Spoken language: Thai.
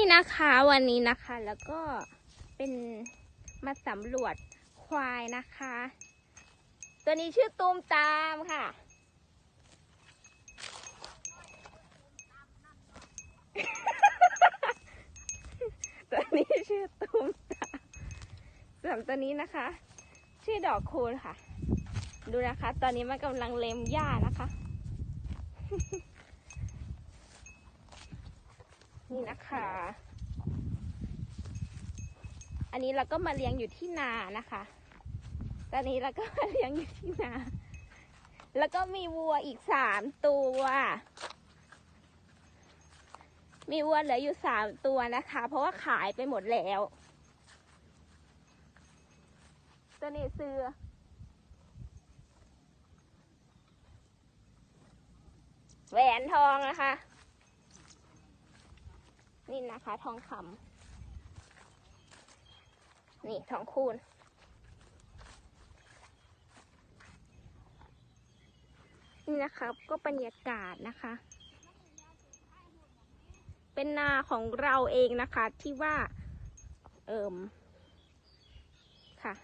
นี่นะคะวันนี้นะคะแล้วก็เป็นมาสำรวจควายนะคะ ตัวนี้ชื่อตูมตามค่ะ ตัวนี้ชื่อตูมตามส่วนตัวนี้นะคะ ชื่อดอกคูณค่ะ ดูนะคะ ตอนนี้มันกำลังเล็มหญ้านะคะ นี่นะคะ อันนี้เราก็มาเลี้ยงอยู่ที่นานะคะ ตอนนี้เราก็มาเลี้ยงอยู่ที่นา แล้วก็มีวัวอีกสามตัว มีวัวเหลืออยู่สามตัวนะคะ เพราะว่าขายไปหมดแล้ว ตัวนี้ซื้อแหวนทองนะคะ นี่นะคะ ทองคำนี่ทองคูณ นี่นะคะก็บรรยากาศนะคะ เป็นนาของเราเองนะคะที่ว่า เอิมค่ะ